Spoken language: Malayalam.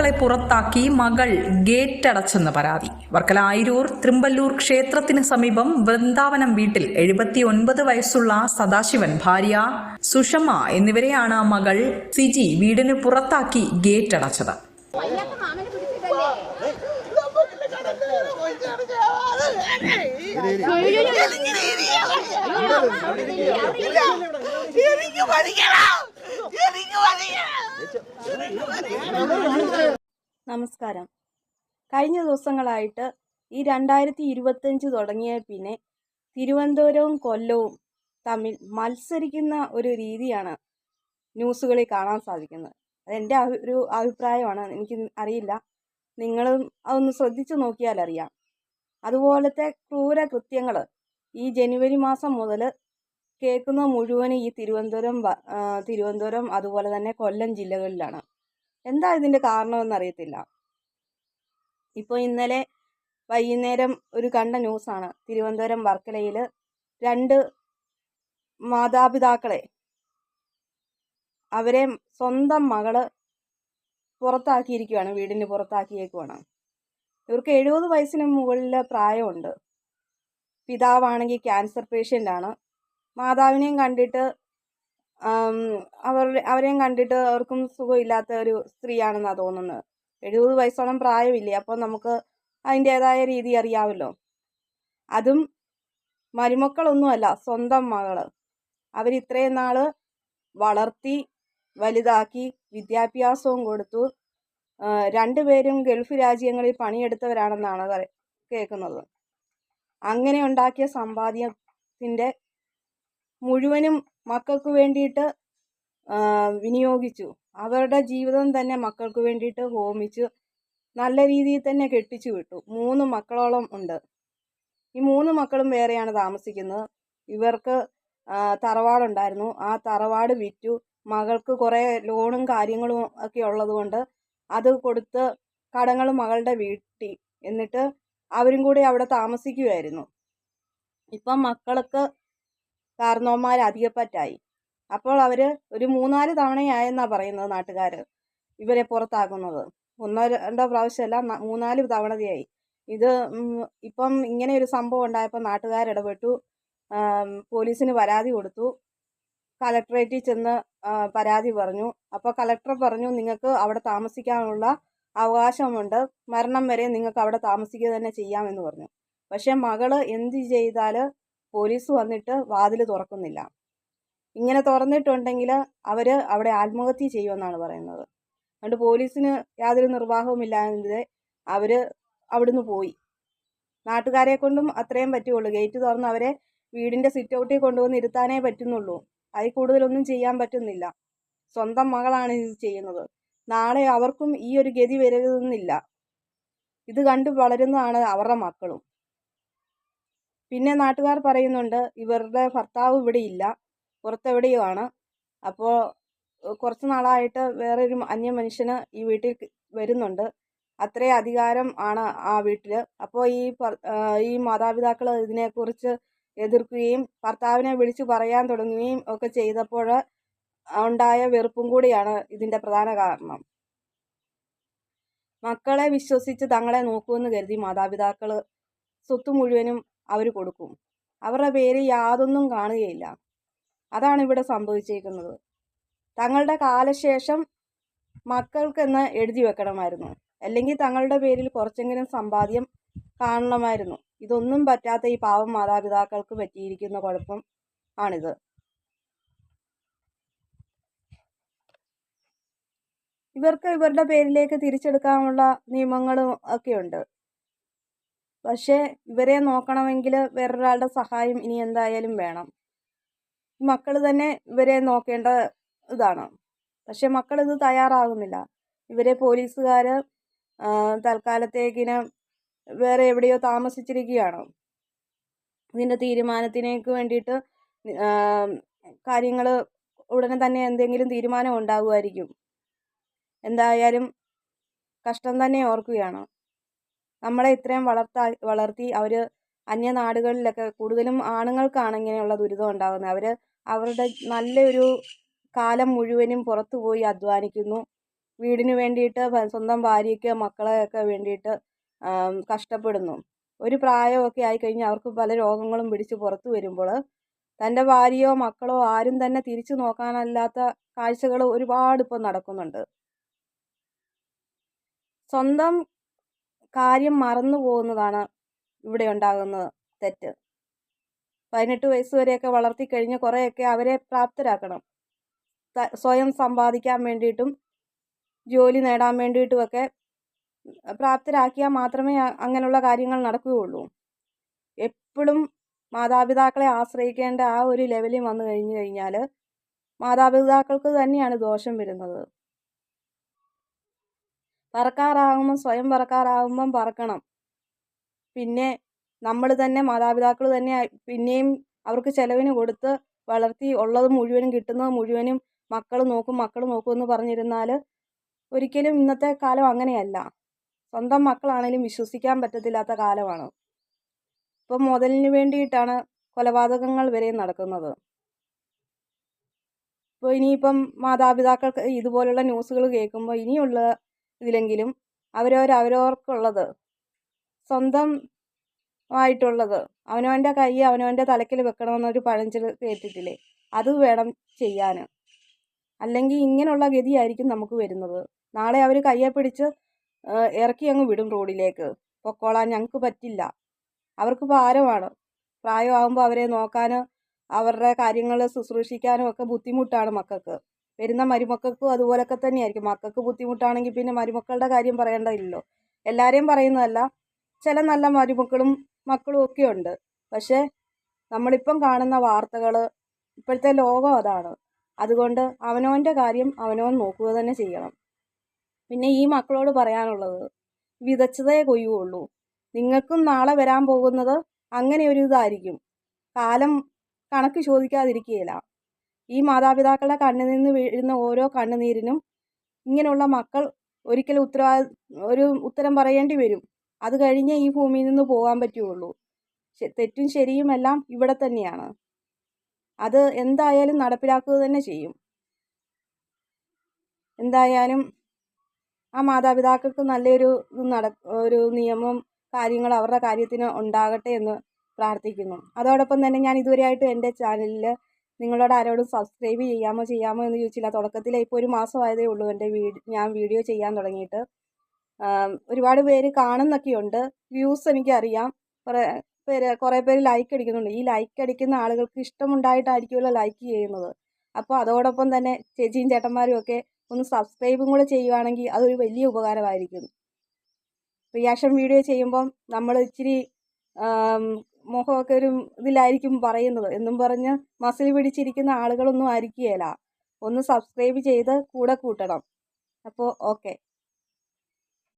മാതാപിതാക്കളെ പുറത്താക്കി മകൾ ഗേറ്റടച്ചെന്ന് പരാതി. വർക്കല ആയിരൂർ തൃമ്പല്ലൂർ ക്ഷേത്രത്തിന് സമീപം വൃന്ദാവനം വീട്ടിൽ എഴുപത്തിയൊൻപത് വയസ്സുള്ള സദാശിവൻ ഭാര്യ സുഷമ എന്നിവരെയാണ് മകൾ സിജി വീടിന് പുറത്താക്കി ഗേറ്റടച്ചത്. വയ്യാത്ത എനിക്ക് നമസ്കാരം. കഴിഞ്ഞ ദിവസങ്ങളായിട്ട് ഈ രണ്ടായിരത്തി ഇരുപത്തഞ്ച് തുടങ്ങിയ പിന്നെ തിരുവനന്തപുരവും കൊല്ലവും തമ്മിൽ മത്സരിക്കുന്ന ഒരു രീതിയാണ് ന്യൂസുകളിൽ കാണാൻ സാധിക്കുന്നത്. അതെന്റെ ഒരു അഭിപ്രായമാണ്. എനിക്ക് അറിയില്ല. നിങ്ങളും അതൊന്ന് ശ്രദ്ധിച്ചു നോക്കിയാൽ അറിയാം അതുപോലത്തെ ക്രൂര കൃത്യങ്ങൾ ഈ ജനുവരി മാസം മുതൽ കേൾക്കുന്ന മുഴുവൻ ഈ തിരുവനന്തപുരം തിരുവനന്തപുരം അതുപോലെ തന്നെ കൊല്ലം ജില്ലകളിലാണ്. എന്താ ഇതിന്റെ കാരണമെന്ന് അറിയത്തില്ല. ഇപ്പോൾ ഇന്നലെ വൈകുന്നേരം ഒരു കണ്ട ന്യൂസാണ്. തിരുവനന്തപുരം വർക്കലയിൽ രണ്ട് മാതാപിതാക്കളെ അവരെ സ്വന്തം മകൾ പുറത്താക്കിയിരിക്കുകയാണ് വീടിന് പുറത്താക്കിയേക്കുവാണ്. ഇവർക്ക് എഴുപത് വയസ്സിന് മുകളിൽ പ്രായമുണ്ട്. പിതാവാണെങ്കിൽ ക്യാൻസർ പേഷ്യന്റ് ആണ് മാതാവിനെയും കണ്ടിട്ട് അവരുടെ അവരെയും കണ്ടിട്ട് അവർക്കും സുഖമില്ലാത്ത ഒരു സ്ത്രീയാണെന്നാണ് തോന്നുന്നത്. എഴുപത് വയസ്സോളം പ്രായമില്ലേ അപ്പോൾ നമുക്ക് അതിന്റേതായ രീതി അറിയാമല്ലോ. അതും മരുമക്കളൊന്നുമല്ല സ്വന്തം മകൾ. അവരിത്രയും നാൾ വളർത്തി വലുതാക്കി വിദ്യാഭ്യാസവും കൊടുത്തു. രണ്ടുപേരും ഗൾഫ് രാജ്യങ്ങളിൽ പണിയെടുത്തവരാണെന്നാണ് കേൾക്കുന്നത്. അങ്ങനെ ഉണ്ടാക്കിയ സമ്പാദ്യത്തിന്റെ മുഴുവനും മക്കൾക്ക് വേണ്ടിയിട്ട് വിനിയോഗിച്ചു. അവരുടെ ജീവിതം തന്നെ മക്കൾക്ക് വേണ്ടിയിട്ട് ഹോമിച്ചു. നല്ല രീതിയിൽ തന്നെ കെട്ടിച്ചു വിട്ടു. മൂന്ന് മക്കളോളം ഉണ്ട്. ഈ മൂന്ന് മക്കളും വേറെയാണ് താമസിക്കുന്നത്. ഇവർക്ക് തറവാടുണ്ടായിരുന്നു. ആ തറവാട് വിറ്റു. മകൾക്ക് കുറേ ലോണും കാര്യങ്ങളും ഒക്കെ ഉള്ളത് കൊണ്ട് അത് കൊടുത്ത് കടങ്ങൾ മകളുടെ വീട്ടി. എന്നിട്ട് അവരും കൂടി അവിടെ താമസിക്കുമായിരുന്നു ഇപ്പം മക്കൾക്ക് കാരണവന്മാർ അധികപ്പറ്റായി. അപ്പോൾ അവർ ഒരു മൂന്നാൽ തവണയായെന്നാണ് പറയുന്നത് നാട്ടുകാർ ഇവരെ പുറത്താക്കുന്നത്. ഒന്നോ രണ്ടോ പ്രാവശ്യമല്ല മൂന്നാൽ തവണതയായി. ഇത് ഇപ്പം ഇങ്ങനെ ഒരു സംഭവം ഉണ്ടായപ്പോൾ ആം, പോലീസിന് പരാതി കൊടുത്തു. കലക്ട്രേറ്റിൽ ചെന്ന് പരാതി പറഞ്ഞു. അപ്പോൾ കലക്ടർ പറഞ്ഞു നിങ്ങൾക്ക് അവിടെ താമസിക്കാനുള്ള അവകാശമുണ്ട്. മരണം വരെ നിങ്ങൾക്ക് അവിടെ താമസിക്കുക തന്നെ ചെയ്യാമെന്ന് പറഞ്ഞു. പക്ഷേ മകൾ എന്ത് ചെയ്താൽ പോലീസ് വന്നിട്ട് വാതിൽ തുറക്കുന്നില്ല. ഇങ്ങനെ തുറന്നിട്ടുണ്ടെങ്കിൽ അവർ അവിടെ ആത്മഹത്യ ചെയ്യുമെന്നാണ് പറയുന്നത്. അതുകൊണ്ട് പോലീസിന് യാതൊരു നിർവാഹവുമില്ലാതെ അവർ അവിടുന്ന് പോയി. നാട്ടുകാരെ കൊണ്ടും അത്രയും പറ്റുള്ളൂ. ഗേറ്റ് തുറന്ന് അവരെ വീടിന്റെ സിറ്റ് ഔട്ടിൽ കൊണ്ടുവന്ന് ഇരുത്താനേ പറ്റുന്നുള്ളൂ. അതിൽ കൂടുതലൊന്നും ചെയ്യാൻ പറ്റുന്നില്ല. സ്വന്തം മകളാണ് ഇത് ചെയ്യുന്നത്. നാളെ അവർക്കും ഈ ഒരു ഗതി വരരുതെന്നില്ല. ഇത് കണ്ട് വളരുന്നതാണ് അവരുടെ മക്കളും. പിന്നെ നാട്ടുകാർ പറയുന്നുണ്ട് ഇവരുടെ ഭർത്താവ് ഇവിടെ ഇല്ല പുറത്തെവിടെയോ ആണ്. അപ്പോൾ കുറച്ച് നാളായിട്ട് വേറൊരു അന്യ മനുഷ്യന് ഈ വീട്ടിൽ വരുന്നുണ്ട്. അത്രേ അധികാരം ആണ് ആ വീട്ടിൽ അപ്പോൾ ഈ ഈ മാതാപിതാക്കൾ ഇതിനെക്കുറിച്ച് എതിർക്കുകയും ഭർത്താവിനെ വിളിച്ചു പറയാൻ തുടങ്ങുകയും ഒക്കെ ചെയ്തപ്പോൾ ഉണ്ടായ വെറുപ്പും കൂടിയാണ് ഇതിന്റെ പ്രധാന കാരണം. മക്കളെ വിശ്വസിച്ച് തങ്ങളെ നോക്കുമെന്ന് കരുതി മാതാപിതാക്കൾ സ്വത്ത് മുഴുവനും അവർ കൊടുക്കും. അവരുടെ പേര് യാതൊന്നും കാണുകയില്ല. അതാണ് ഇവിടെ സംഭവിച്ചേക്കുന്നത്. തങ്ങളുടെ കാലശേഷം മക്കൾക്കെന്ന് എഴുതി വെക്കണമായിരുന്നു. അല്ലെങ്കിൽ തങ്ങളുടെ പേരിൽ കുറച്ചെങ്കിലും സമ്പാദ്യം കാണണമായിരുന്നു. ഇതൊന്നും പറ്റാത്ത ഈ പാവം മാതാപിതാക്കൾക്ക് പറ്റിയിരിക്കുന്ന കുഴപ്പം ആണിത്. ഇവർക്ക് ഇവരുടെ പേരിലേക്ക് തിരിച്ചെടുക്കാനുള്ള നിയമങ്ങളും ഒക്കെയുണ്ട്. പക്ഷേ ഇവരെ നോക്കണമെങ്കിൽ വേറൊരാളുടെ സഹായം ഇനി എന്തായാലും വേണം. മക്കൾ തന്നെ ഇവരെ നോക്കേണ്ട ഇതാണ്. പക്ഷെ മക്കൾ ഇത് തയ്യാറാകുന്നില്ല. ഇവരെ പോലീസുകാർ തൽക്കാലത്തേക്കിന് വേറെ എവിടെയോ താമസിച്ചിരിക്കുകയാണ്. ഇതിന്റെ തീരുമാനത്തിനേക്ക് വേണ്ടിയിട്ട് കാര്യങ്ങൾ ഉടനെ തന്നെ എന്തെങ്കിലും തീരുമാനം ഉണ്ടാകുമായിരിക്കും. എന്തായാലും കഷ്ടം തന്നെ ഓർക്കുകയാണ്. നമ്മളെ ഇത്രയും വളർത്താ വളർത്തി അവർ അന്യനാടുകളിലൊക്കെ കൂടുതലും ആണുങ്ങൾക്കാണ് ഇങ്ങനെയുള്ള ദുരിതം ഉണ്ടാകുന്നത് അവർ അവരുടെ നല്ലൊരു കാലം മുഴുവനും പുറത്തു പോയി അധ്വാനിക്കുന്നു. വീടിന് വേണ്ടിയിട്ട് സ്വന്തം ഭാര്യയ്ക്ക് മക്കളെയൊക്കെ വേണ്ടിയിട്ട് കഷ്ടപ്പെടുന്നു. ഒരു പ്രായമൊക്കെ ആയിക്കഴിഞ്ഞാൽ അവർക്ക് പല രോഗങ്ങളും പിടിച്ച് പുറത്തു വരുമ്പോൾ തന്റെ ഭാര്യയോ മക്കളോ ആരും തന്നെ തിരിച്ചു നോക്കാനല്ലാത്ത കാഴ്ചകൾ ഒരുപാട് ഇപ്പം നടക്കുന്നുണ്ട്. സ്വന്തം കാര്യം മറന്നു പോകുന്നതാണ് ഇവിടെ ഉണ്ടാകുന്നത് തെറ്റ്. പതിനെട്ട് വയസ്സ് വരെയൊക്കെ വളർത്തി കഴിഞ്ഞ് കുറേയൊക്കെ അവരെ പ്രാപ്തരാക്കണം. സ്വയം സമ്പാദിക്കാൻ വേണ്ടിയിട്ടും ജോലി നേടാൻ വേണ്ടിയിട്ടുമൊക്കെ പ്രാപ്തരാക്കിയാൽ മാത്രമേ അങ്ങനെയുള്ള കാര്യങ്ങൾ നടക്കുകയുള്ളൂ. എപ്പോഴും മാതാപിതാക്കളെ ആശ്രയിക്കേണ്ട ആ ഒരു ലെവലിൽ വന്നു കഴിഞ്ഞു കഴിഞ്ഞാൽ മാതാപിതാക്കൾക്ക് തന്നെയാണ് ദോഷം വരുന്നത്. പറക്കാറാകുമ്പം സ്വയം പറക്കാറാകുമ്പം പറക്കണം. പിന്നെ നമ്മൾ തന്നെ മാതാപിതാക്കൾ തന്നെ പിന്നെയും അവർക്ക് ചെലവിന് കൊടുത്ത് വളർത്തി ഉള്ളത് മുഴുവനും കിട്ടുന്നത് മുഴുവനും മക്കൾ നോക്കും മക്കൾ നോക്കും എന്ന് പറഞ്ഞിരുന്നാൽ ഒരിക്കലും ഇന്നത്തെ കാലം അങ്ങനെയല്ല. സ്വന്തം മക്കളാണേലും വിശ്വസിക്കാൻ പറ്റത്തില്ലാത്ത കാലമാണ്. ഇപ്പം മുതലിന് വേണ്ടിയിട്ടാണ് കൊലപാതകങ്ങൾ വരെ നടക്കുന്നത്. ഇപ്പോൾ ഇനിയിപ്പം മാതാപിതാക്കൾക്ക് ഇതുപോലുള്ള ന്യൂസുകൾ കേൾക്കുമ്പോൾ ഇനിയുള്ള ഇതിലെങ്കിലും അവരവർ അവരവർക്കുള്ളത്. സ്വന്തം ആയിട്ടുള്ളത്. അവനവന്റെ കൈ അവനവന്റെ തലക്കിൽ വെക്കണമെന്നൊരു പഴഞ്ചൊല്ല് കേട്ടിട്ടില്ലേ? അത് വേണം ചെയ്യാൻ അല്ലെങ്കിൽ ഇങ്ങനെയുള്ള ഗതിയായിരിക്കും നമുക്ക് വരുന്നത്. നാളെ അവർ കയ്യെ പിടിച്ച് ഇറക്കി അങ്ങ് വിടും റോഡിലേക്ക്. പൊക്കോളാൻ ഞങ്ങൾക്ക് പറ്റില്ല. അവർക്ക് ഭാരമാണ്. പ്രായമാകുമ്പോൾ അവരെ നോക്കാൻ അവരുടെ കാര്യങ്ങൾ ശുശ്രൂഷിക്കാനും ഒക്കെ ബുദ്ധിമുട്ടാണ് മക്കൾക്ക്. വരുന്ന മരുമക്കൾക്കും അതുപോലൊക്കെ തന്നെയായിരിക്കും. മക്കൾക്ക് ബുദ്ധിമുട്ടാണെങ്കിൽ പിന്നെ മരുമക്കളുടെ കാര്യം പറയേണ്ടതില്ലല്ലോ. എല്ലാവരെയും പറയുന്നതല്ല ചില നല്ല മരുമക്കളും മക്കളും ഒക്കെ ഉണ്ട്. പക്ഷേ നമ്മളിപ്പം കാണുന്ന വാർത്തകൾ ഇപ്പോഴത്തെ ലോകം അതാണ്. അതുകൊണ്ട് അവനവന്റെ കാര്യം അവനവൻ നോക്കുക തന്നെ ചെയ്യണം. പിന്നെ ഈ മക്കളോട് പറയാനുള്ളത് വിതച്ചതേ കൊയ്യുള്ളൂ. നിങ്ങൾക്കും നാളെ വരാൻ പോകുന്നത് അങ്ങനെ ഒരു ഇതായിരിക്കും. കാലം കണക്ക് ചോദിക്കാതിരിക്കുകയില്ല. ഈ മാതാപിതാക്കളുടെ കണ്ണിൽ നിന്ന് വീഴുന്ന ഓരോ കണ്ണുനീരിനും ഇങ്ങനെയുള്ള മക്കൾ ഒരിക്കലും ഉത്തരവാ ഒരു ഉത്തരം പറയേണ്ടി വരും. അത് കഴിഞ്ഞേ ഈ ഭൂമിയിൽ നിന്ന് പോകാൻ പറ്റുകയുള്ളൂ. തെറ്റും ശരിയും എല്ലാം ഇവിടെ തന്നെയാണ്. അത് എന്തായാലും നടപ്പിലാക്കുക തന്നെ ചെയ്യും. എന്തായാലും ആ മാതാപിതാക്കൾക്ക് നല്ലൊരു നട ഒരു നിയമം കാര്യങ്ങൾ അവരുടെ കാര്യത്തിന് ഉണ്ടാകട്ടെ എന്ന് പ്രാർത്ഥിക്കുന്നു. അതോടൊപ്പം തന്നെ ഞാൻ ഇതുവരെയായിട്ട് എന്റെ ചാനലിൽ നിങ്ങളോട് ആരോടും സബ്സ്ക്രൈബ് ചെയ്യാമോ ചെയ്യാമോ എന്ന് ചോദിച്ചില്ല. തുടക്കത്തിൽ ഇപ്പോൾ ഒരു മാസമായതേ ഉള്ളൂ എന്റെ വീട് ഞാൻ വീഡിയോ ചെയ്യാൻ തുടങ്ങിയിട്ട്. ഒരുപാട് പേര് കാണുന്നൊക്കെയുണ്ട്. വ്യൂസ് എനിക്കറിയാം. കുറേ പേര് കുറേ പേര് ലൈക്ക് അടിക്കുന്നുണ്ട്. ഈ ലൈക്ക് അടിക്കുന്ന ആളുകൾക്ക് ഇഷ്ടമുണ്ടായിട്ടായിരിക്കുമല്ലോ ലൈക്ക് ചെയ്യുന്നത്. അപ്പോൾ അതോടൊപ്പം തന്നെ ചേച്ചിയും ചേട്ടന്മാരും ഒക്കെ ഒന്ന് സബ്സ്ക്രൈബും കൂടെ ചെയ്യുവാണെങ്കിൽ അതൊരു വലിയ ഉപകാരമായിരിക്കും. റിയാക്ഷൻ വീഡിയോ ചെയ്യുമ്പം നമ്മൾ ഇച്ചിരി മുഖമൊക്കെ ഒരു ഇതിലായിരിക്കും പറയുന്നത്. എന്നും പറഞ്ഞ് മസിൽ പിടിച്ചിരിക്കുന്ന ആളുകളൊന്നും ആയിരിക്കുകയില്ല. ഒന്ന് സബ്സ്ക്രൈബ് ചെയ്ത് കൂടെ കൂട്ടണം. അപ്പോൾ ഓക്കെ